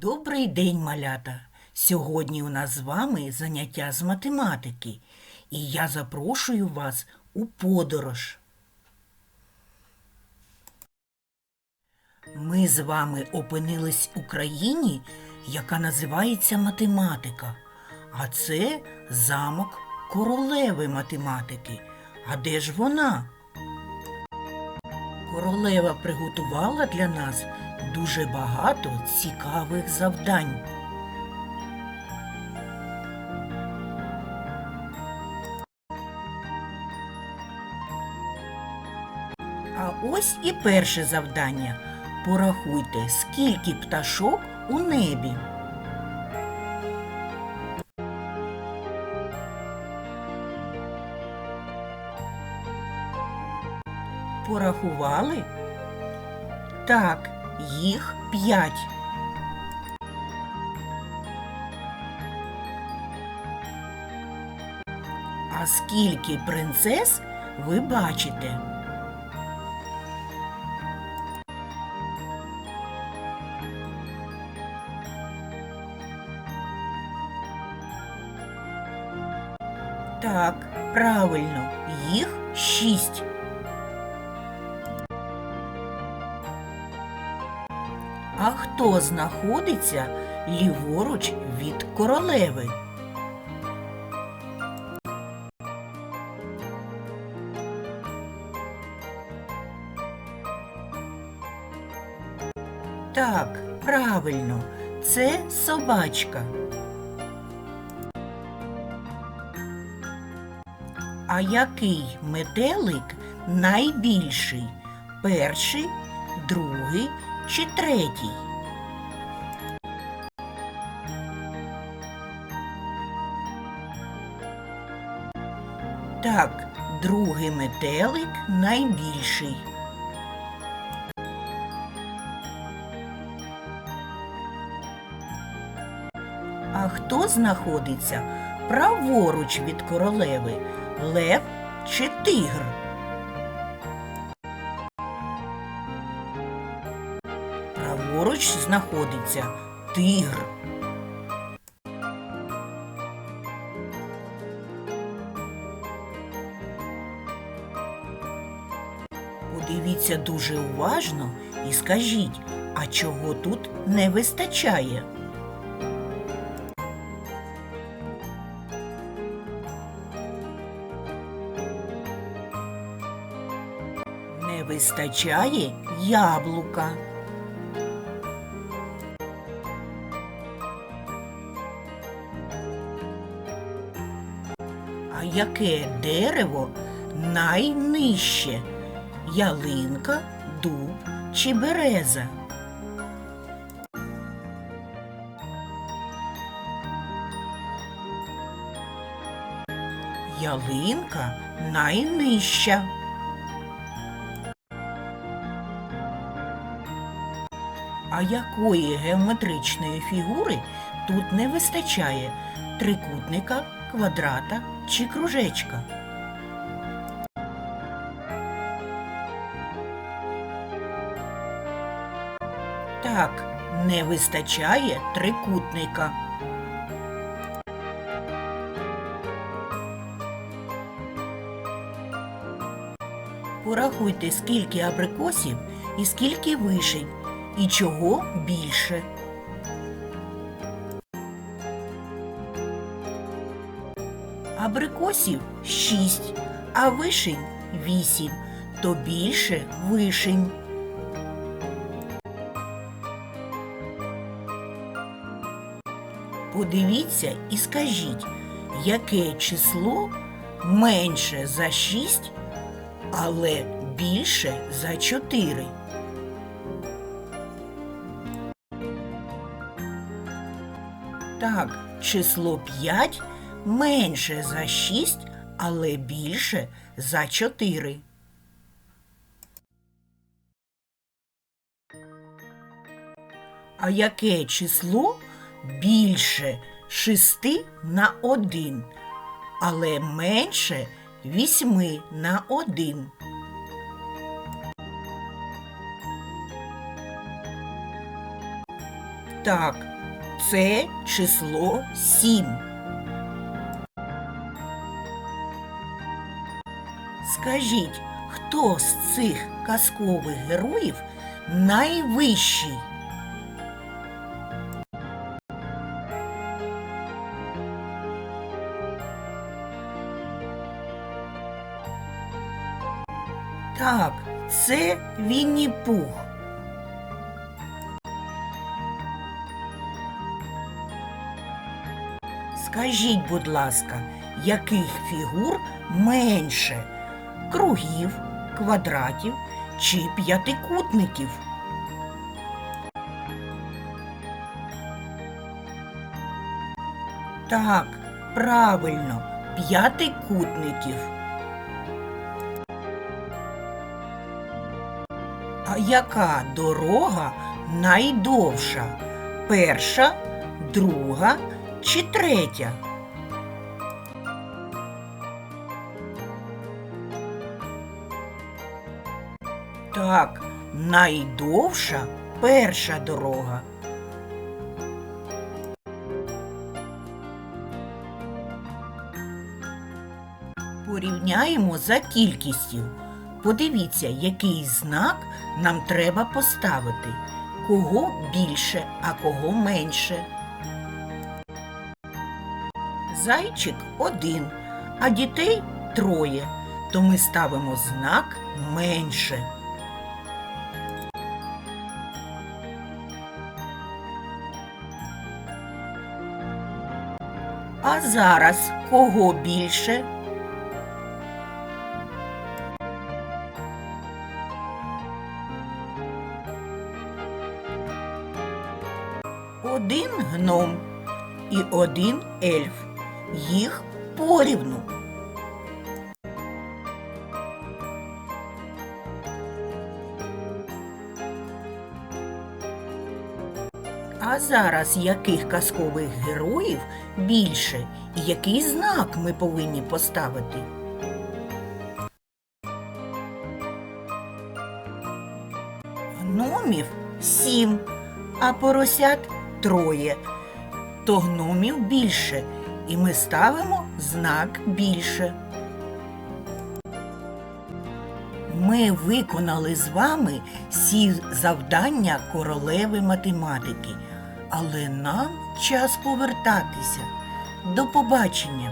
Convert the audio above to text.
Добрий день, малята! Сьогодні у нас з вами заняття з математики, і я запрошую вас у подорож. Ми з вами опинились у країні, яка називається математика, а це замок королеви математики. А де ж вона? Королева приготувала для нас дуже багато цікавих завдань. А ось і перше завдання. Порахуйте, скільки пташок у небі. Порахували? Так, їх п'ять. А скільки принцес ви бачите? Так, правильно, їх шість. А хто знаходиться ліворуч від королеви? Так, правильно, це собачка. А який метелик найбільший? Перший, другий чи третій? Так, другий метелик найбільший. А хто знаходиться праворуч від королеви? Лев чи тигр? Знаходиться тигр. Подивіться дуже уважно і скажіть, а чого тут не вистачає? Не вистачає яблука. Яке дерево найнижче? Ялинка, дуб чи береза? Ялинка найнижча. А якої геометричної фігури тут не вистачає? Трикутника, квадрата чи кружечка? Так, не вистачає трикутника. Порахуйте, скільки абрикосів і скільки вишень, і чого більше. Абрикосів шість, а вишень вісім, то більше вишень. Подивіться і скажіть, яке число менше за 6, але більше за 4. Так, число 5 менше за 6, але більше за 4. А яке число більше 6 на 1, але менше 8 на 1? Так, це число 7. Скажіть, хто з цих казкових героїв найвищий? Так, це Вінні Пух. Скажіть, будь ласка, яких фігур менше? Кругів, квадратів чи п'ятикутників? Так, правильно, п'ятикутників. А яка дорога найдовша? Перша, друга чи третя? Так, найдовша перша дорога. Порівняємо за кількістю. Подивіться, який знак нам треба поставити. Кого більше, а кого менше. Зайчик один, а дітей троє. То ми ставимо знак менше. А зараз кого більше? Один гном і один ельф. Їх порівну. Зараз яких казкових героїв більше і який знак ми повинні поставити? Гномів сім, а поросят троє. То гномів більше, і ми ставимо знак більше. Ми виконали з вами всі завдання королеви математики, але нам час повертатися. До побачення!